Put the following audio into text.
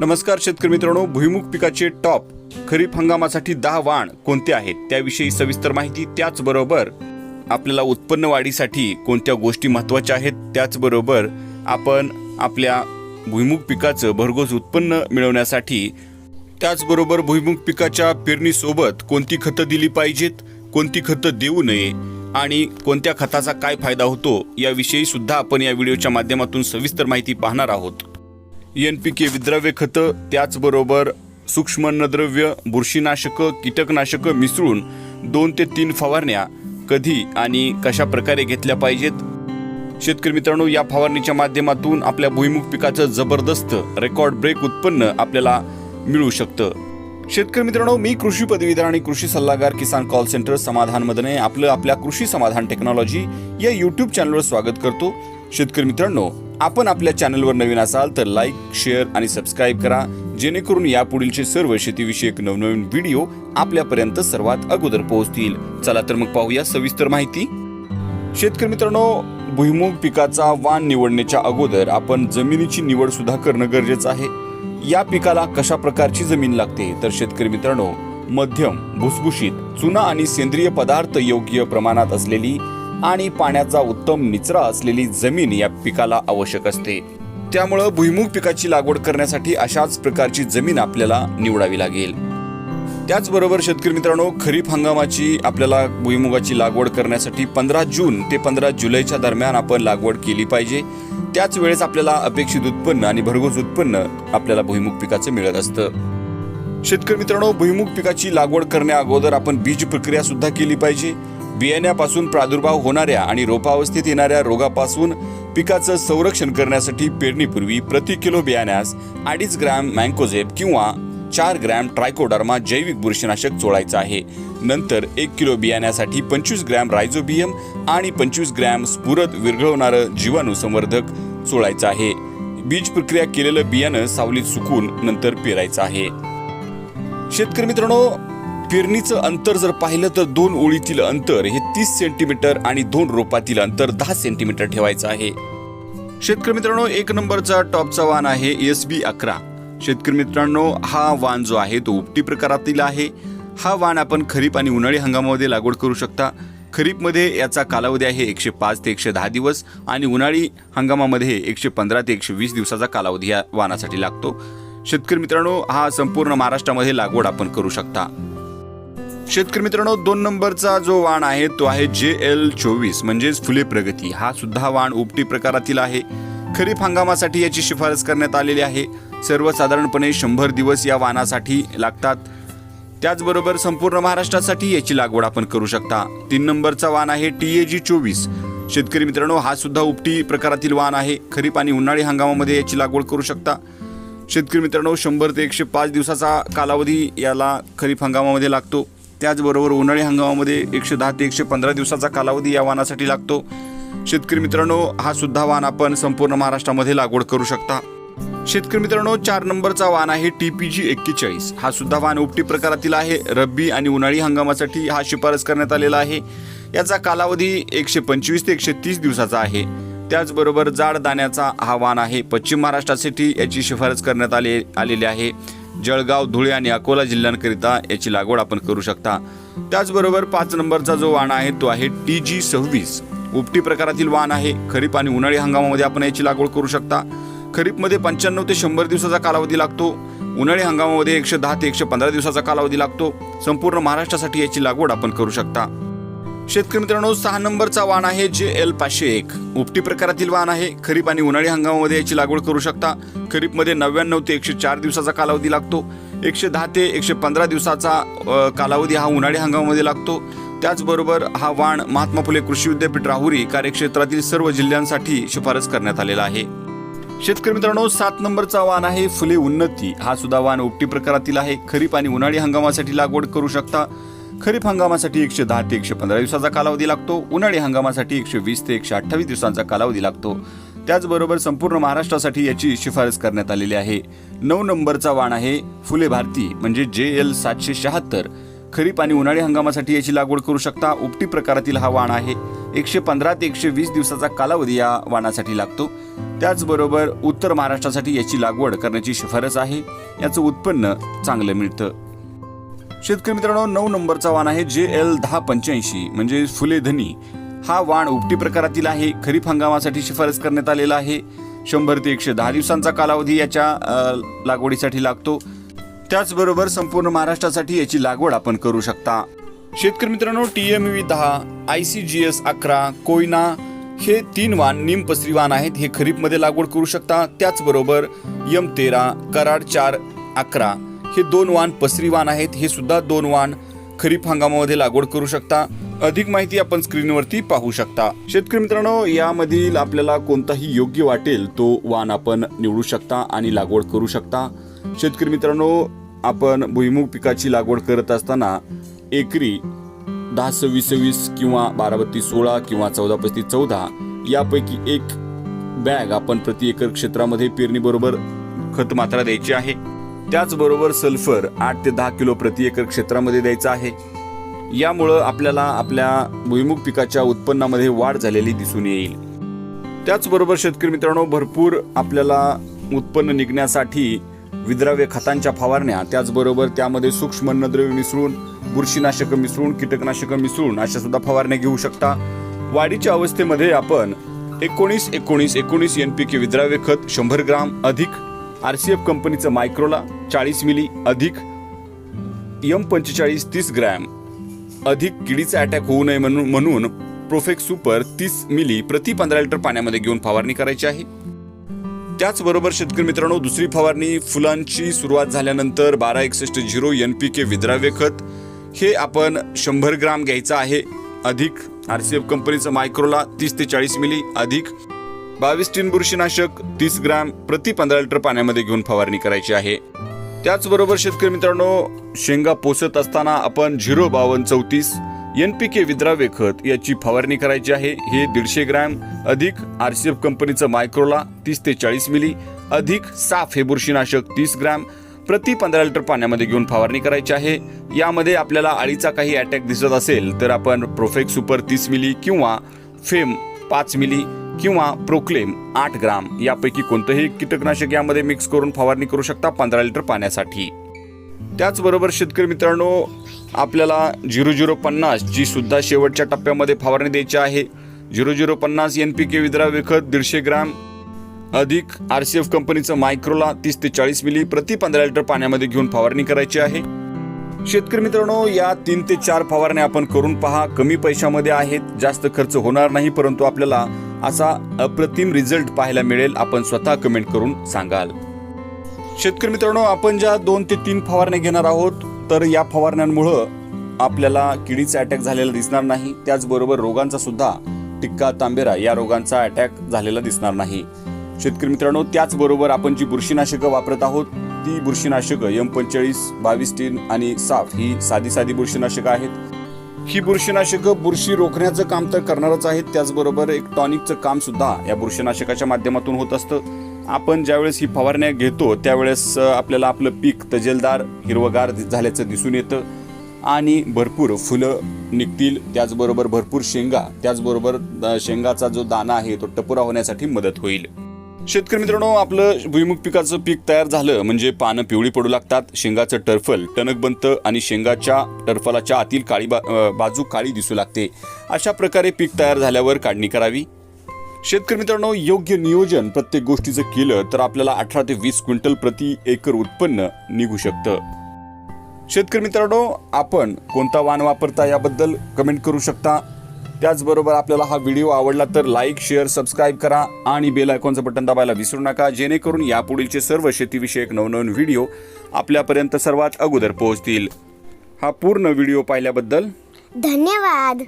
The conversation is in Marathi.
नमस्कार शेतकरी मित्रांनो भुईमुग पिकाचे टॉप खरीप हंगामासाठी दहा वाण कोणते आहेत? त्याविषयी सविस्तर माहिती त्याचबरोबर आपल्याला उत्पन्न वाढीसाठी कोणत्या गोष्टी महत्त्वाच्या आहेत? त्याचबरोबर आपण आपल्या भुईमुग पिकाचं भरघोस उत्पन्न मिळवण्यासाठी त्याचबरोबर भुईमुग पिकाच्या पेरणीसोबत कोणती खतं दिली पाहिजेत? कोणती खतं देऊ नये? आणि कोणत्या खताचा काय फायदा होतो? याविषयी सुद्धा आपण या व्हिडिओच्या माध्यमातून सविस्तर माहिती पाहणार आहोत. एन पी के विद्राव्य खतं त्याचबरोबर सूक्ष्म अन्नद्रव्य बुरशीनाशकं कीटकनाशकं मिसळून दोन ते तीन फवारण्या कधी आणि कशा प्रकारे घेतल्या पाहिजेत? शेतकरी मित्रांनो या फवारणीच्या माध्यमातून आपल्या भुईमुग पिकाचं जबरदस्त रेकॉर्ड ब्रेक उत्पन्न आपल्याला मिळू शकतं. शेतकरी मित्रांनो मी कृषी पदवीधर आणि कृषी सल्लागार किसान कॉल सेंटर समाधान मदने आपलं आपल्या कृषी समाधान टेक्नॉलॉजी या युट्यूब चॅनलवर स्वागत करतो. शेतकरी मित्रांनो आपण आपल्या चॅनलवर नवीन असाल तर लाईक शेअर आणि सबस्क्राईब करा जेणेकरून यापुढीलचे सर्व शेतीविषयक नवनवीन व्हिडिओ आपल्यापर्यंत सर्वात अगोदर पोहोचतील. चला तर मग पाहूया सविस्तर माहिती. शेतकरी मित्रांनो भुईमुग पिकाचा वाण निवडण्याच्या अगोदर आपण जमिनीची निवड सुद्धा करणं गरजेचं आहे. या पिकाला कशा प्रकारची जमीन लागते? तर शेतकरी मित्रांनो मध्यम भुसभुशीत चुना आणि सेंद्रिय पदार्थ योग्य प्रमाणात असलेली आणि पाण्याचा उत्तम निचरा असलेली जमीन या पिकाला आवश्यक असते. त्यामुळं भुईमुग पिकाची लागवड करण्यासाठी अशाच प्रकारची जमीन आपल्याला निवडावी लागेल. त्याचबरोबर शेतकरी मित्रांनो खरीप हंगामाची आपल्याला भुईमुगाची लागवड करण्यासाठी पंधरा जून ते पंधरा जुलैच्या दरम्यान आपण लागवड केली पाहिजे. त्याच वेळेस आपल्याला अपेक्षित उत्पन्न आणि भरघोस उत्पन्न आपल्याला भुईमुग पिकाचं मिळत असतं. शेतकरी मित्रांनो भुईमुग पिकाची लागवड करण्या अगोदर आपण बीज प्रक्रिया सुद्धा केली पाहिजे. बियाण्यापासून प्रादुर्भाव होणाऱ्या आणि रोपावस्थेत येणाऱ्या रोगापासून पिकाचं संरक्षण करण्यासाठी पेरणीपूर्वी प्रति किलो बियाण्यास अडीच ग्रॅम मँकोझेब किंवा चार ग्रॅम ट्रायकोडर्मा जैविक बुरशीनाशक चोळायचं आहे. नंतर एक किलो बियाण्यासाठी पंचवीस ग्रॅम रायझोबियम आणि पंचवीस ग्रॅम स्फुरद विरघळवणारं जीवाणू संवर्धक चोळायचं आहे. बीज प्रक्रिया केलेलं बियाणं सावलीत सुकून नंतर पेरायचं आहे. शेतकरी मित्रांनो पेरणीचं अंतर जर पाहिलं तर दोन ओळीतील अंतर हे तीस सेंटीमीटर आणि दोन रोपातील अंतर दहा सेंटीमीटर ठेवायचं आहे. शेतकरी मित्रांनो एक नंबरचा टॉपचा वाण आहे एस बी अकरा. शेतकरी मित्रांनो हा वाण जो आहे तो उपटी प्रकारातील आहे. हा वाण आपण खरीप आणि उन्हाळी हंगामामध्ये लागवड करू शकता. खरीपमध्ये याचा कालावधी आहे एकशे पाच ते एकशे दहा दिवस आणि उन्हाळी हंगामामध्ये एकशे पंधरा ते एकशे वीस दिवसाचा कालावधी या वाणासाठी लागतो. शेतकरी मित्रांनो हा संपूर्ण महाराष्ट्रामध्ये लागवड आपण करू शकता. शेतकरी मित्रांनो दोन नंबरचा जो वाण आहे तो आहे जे एल चोवीस. म्हणजेच फुले प्रगती. हा सुद्धा वाण उपटी प्रकारातील आहे. खरीप हंगामासाठी याची शिफारस करण्यात आलेली आहे. सर्वसाधारणपणे शंभर दिवस या वाणासाठी लागतात. त्याचबरोबर संपूर्ण महाराष्ट्रासाठी याची लागवड आपण करू शकता. तीन नंबरचा वाण आहे टी ए जी चोवीस. शेतकरी मित्रांनो हा सुद्धा उपटी प्रकारातील वाण आहे. खरीप आणि उन्हाळी हंगामामध्ये याची लागवड करू शकता. शेतकरी मित्रांनो शंभर ते एकशे पाच दिवसाचा कालावधी याला खरीप हंगामामध्ये लागतो. त्याचबरोबर उन्हाळी हंगामामध्ये एकशे दहा ते एकशे पंधरा दिवसाचा कालावधी या वाहनासाठी लागतो. शेतकरी मित्रांनो हा सुद्धा वाण आपण संपूर्ण महाराष्ट्रामध्ये लागवड करू शकता. शेतकरी मित्रांनो चार नंबरचा वाहन आहे टी पी जी एक्केचाळीस. हा सुद्धा वाहन उपटी प्रकारातील आहे. रब्बी आणि उन्हाळी हंगामासाठी हा शिफारस करण्यात आलेला आहे. याचा कालावधी एकशे पंचवीस ते एकशे तीस दिवसाचा आहे. त्याचबरोबर जाड दाण्याचा हा वाहन आहे. पश्चिम महाराष्ट्रासाठी याची शिफारस करण्यात आले आलेली आहे. जळगाव धुळे आणि अकोला जिल्ह्यांकरिता याची लागवड आपण करू शकता. त्याचबरोबर पाच नंबरचा जो वाण आहे तो आहे टी जी सव्वीस. उपटी प्रकारातील वाण आहे. खरीप आणि उन्हाळी हंगामामध्ये आपण याची लागवड करू शकता. खरीपमध्ये पंच्याण्णव ते शंभर दिवसाचा कालावधी लागतो. उन्हाळी हंगामामध्ये एकशे दहा ते एकशे पंधरा दिवसाचा कालावधी लागतो. संपूर्ण महाराष्ट्रासाठी याची लागवड आपण करू शकता. शेतकरी मित्रांनो सहा नंबरचा वाण आहे जे एल पाचशे एक. उपटी प्रकारातील वाण आहे. खरीप आणि उन्हाळी हंगामामध्ये याची लागवड करू शकता. खरीपमध्ये नव्याण्णव ते एकशे चार दिवसाचा कालावधी लागतो. एकशे दहा ते एकशे पंधरा दिवसाचा कालावधी हा उन्हाळी हंगामामध्ये लागतो. त्याचबरोबर हा वाण महात्मा फुले कृषी विद्यापीठ राहुरी कार्यक्षेत्रातील सर्व जिल्ह्यांसाठी शिफारस करण्यात आलेला आहे. शेतकरी मित्रांनो सात नंबरचा वाण आहे फुले उन्नती. हा सुद्धा वाण उपटी प्रकारातील आहे. खरीप आणि उन्हाळी हंगामासाठी लागवड करू शकता. खरीप हंगामासाठी एकशे दहा ते एकशे पंधरा दिवसाचा कालावधी लागतो. उन्हाळी हंगामासाठी एकशे वीस ते एकशे अठ्ठावीस दिवसांचा कालावधी लागतो. त्याचबरोबर संपूर्ण महाराष्ट्रासाठी याची शिफारस करण्यात आलेली आहे. नऊ नंबरचा वाण आहे फुले भारती म्हणजे जे एल सातशे शहात्तर. खरीप आणि उन्हाळी हंगामासाठी याची लागवड करू शकता. उपटी प्रकारातील हा वाण आहे. एकशे पंधरा ते एकशे वीस दिवसाचा कालावधी या वाणासाठी लागतो. त्याचबरोबर उत्तर महाराष्ट्रासाठी याची लागवड करण्याची शिफारस आहे. याचं उत्पन्न चांगलं मिळतं. शेतकरी मित्रांनो नऊ नंबरचा वाण आहे जे एल दहा पंच्याऐंशी म्हणजे फुले धनी. हा वाण उपटी प्रकारातील आहे खरीप हंगामासाठी शिफारस करण्यात आलेला आहे. शंभर ते एकशे दहा दिवसांचा कालावधी याच्या लागवडीसाठी लागतो. त्याचबरोबर संपूर्ण महाराष्ट्रासाठी याची लागवड आपण करू शकता. शेतकरी मित्रांनो टी एम व्ही दहा आय सी जी एस अकरा कोयना हे तीन वाण निमपसरी वाण आहेत. हे खरीपमध्ये लागवड करू शकता. त्याचबरोबर यम तेरा कराड चार अकरा. हे दोन वाण पसरी वाण आहेत हे सुद्धा दोन वाण खरीप हंगामामध्ये लागवड करू शकता. अधिक माहिती आपण स्क्रीनवरती पाहू शकता. शेतकरी मित्रांनो यामधील आपल्याला कोणताही योग्य वाटेल तो वाण आपण निवडू शकता आणि लागवड करू शकता. शेतकरी मित्रांनो आपण भुईमुग पिकाची लागवड करत असताना एकरी दहा सव्वीस सव्वीस किंवा बारा बत्तीस सोळा किंवा चौदा पस्तीस चौदा यापैकी एक बॅग आपण प्रति एकर क्षेत्रामध्ये पेरणीबरोबर खत मात्रा द्यायची आहे. त्याचबरोबर सल्फर आठ ते दहा किलो प्रति एकर क्षेत्रामध्ये द्यायचा आहे. यामुळं आपल्याला आपल्या भुईमुग पिकाच्या उत्पन्नामध्ये वाढ झालेली दिसून येईल. त्याचबरोबर शेतकरी मित्रांनो भरपूर आपल्याला उत्पन्न निघण्यासाठी विद्राव्य खतांच्या फवारण्या त्याचबरोबर त्यामध्ये सूक्ष्म अन्नद्रव्य मिसळून बुरशीनाशक मिसळून कीटकनाशक मिसळून अशा सुद्धा फवारण्या घेऊ शकता. वाढीच्या अवस्थेमध्ये आपण एकोणीस एकोणीस एकोणीस एन पी के विद्राव्य खत शंभर ग्राम अधिक आर सी एफ कंपनीचं मायक्रोला चाळीस मिली अधिक एम पंचेचाळीस तीस ग्रॅम. अधिक किडीचा अटॅक होऊ नये म्हणून म्हणून प्रोफेक्स सुपर तीस मिली प्रति पंधरा लिटर पाण्यामध्ये घेऊन फवारणी करायची आहे. त्याचबरोबर शेतकरी मित्रांनो दुसरी फवारणी फुलांची सुरुवात झाल्यानंतर बारा एकसष्ट झिरो एन पी के विद्राव्य खत. हे आपण शंभर ग्राम घ्यायचं आहे. अधिक आर सी एफ कंपनीचं मायक्रोला तीस ते चाळीस मिली अधिक बावीस टीन बुरशीनाशक तीस ग्राम प्रति पंधरा लिटर पाण्यामध्ये घेऊन फवारणी करायची आहे. त्याचबरोबर शेतकरी मित्रांनो शेंगा पोसत असताना आपण झिरो बावन्न चौतीस एन पी के विद्राव्य खत याची फवारणी करायची आहे. हे दीडशे ग्रॅम अधिक आर सी एफ कंपनीचं मायक्रोला तीस ते चाळीस मिली अधिक साफ हे बुरशीनाशक तीस ग्रॅम प्रति पंधरा लिटर पाण्यामध्ये घेऊन फवारणी करायची आहे. यामध्ये आपल्याला अळीचा काही अटॅक दिसत असेल तर आपण प्रोफेक्स सुपर तीस मिली किंवा फेम पाच मिली किंवा प्रोक्लेम आठ ग्राम यापैकी कोणतंही कीटकनाशक यामध्ये मिक्स करून फवारणी करू शकता पंधरा लिटर पाण्यासाठी. त्याचबरोबर शेतकरी मित्रांनो आपल्याला झिरो झिरो पन्नास जी सुद्धा शेवटच्या टप्प्यामध्ये फवारणी द्यायची आहे. झिरो झिरो पन्नास एन पी के विद्राव्य खत दीडशे ग्राम अधिक आर सी एफ कंपनीचं मायक्रोला तीस ते चाळीस मिली प्रति पंधरा लिटर पाण्यामध्ये घेऊन फवारणी करायची आहे. शेतकरी मित्रांनो या तीन ते चार फवारण्या आपण करून पहा. कमी पैशामध्ये आहेत जास्त खर्च होणार नाही परंतु आपल्याला असा अप्रतिम रिझल्ट पाहायला मिळेल आपण स्वतः कमेंट करून सांगाल. शेतकरी मित्रांनो आपण ज्या दोन ते तीन फवारण्या घेणार आहोत तर या फवारण्यांमुळं आपल्याला किडीचा अटॅक झालेला दिसणार नाही. त्याचबरोबर रोगांचा सुद्धा टिक्का तांबेरा या रोगांचा अटॅक झालेला दिसणार नाही. शेतकरी मित्रांनो त्याचबरोबर आपण जी बुरशीनाशकं वापरत आहोत ती बुरशीनाशकं एम पंचेचाळीस बावीस टीन आणि साफ ही साधी साधी बुरशीनाशकं आहेत. ही बुरशीनाशकं बुरशी रोखण्याचं काम तर करणारच आहेत. त्याचबरोबर एक टॉनिकचं काम सुद्धा या बुरशीनाशकाच्या माध्यमातून होत असतं. आपण ज्यावेळेस ही फवारण्या घेतो त्यावेळेस आपल्याला आपलं पीक तजेलदार हिरवगार झाल्याचं दिसून येतं. आणि भरपूर फुलं निघतील त्याचबरोबर भरपूर शेंगा त्याचबरोबर शेंगाचा जो दाना आहे तो टपुरा होण्यासाठी मदत होईल. शेतकरी मित्रांनो आपलं भुईमुग पिकाचं पीक तयार झालं म्हणजे पानं पिवळी पडू लागतात शेंगाचं टर्फल टणक बनतं आणि शेंगाच्या टर्फलाच्या आतील काळी बा बाजू काळी दिसू लागते. अशा प्रकारे पीक तयार झाल्यावर काढणी करावी. शेतकरी मित्रांनो योग्य नियोजन प्रत्येक गोष्टीचं केलं तर आपल्याला अठरा ते वीस क्विंटल प्रति एकर उत्पन्न निघू शकतं. शेतकरी मित्रांनो आपण कोणता वाण वापरता याबद्दल कमेंट करू शकता. त्याचबरोबर आपल्याला हा व्हिडिओ आवडला तर लाईक शेअर सबस्क्राईब करा आणि बेल आयकॉनचं बटन दाबायला विसरू नका. जेणेकरून यापुढीलचे सर्व शेतीविषयक नवनवीन व्हिडिओ आपल्यापर्यंत सर्वात अगोदर पोहोचतील. हा पूर्ण व्हिडिओ पाहिल्याबद्दल धन्यवाद.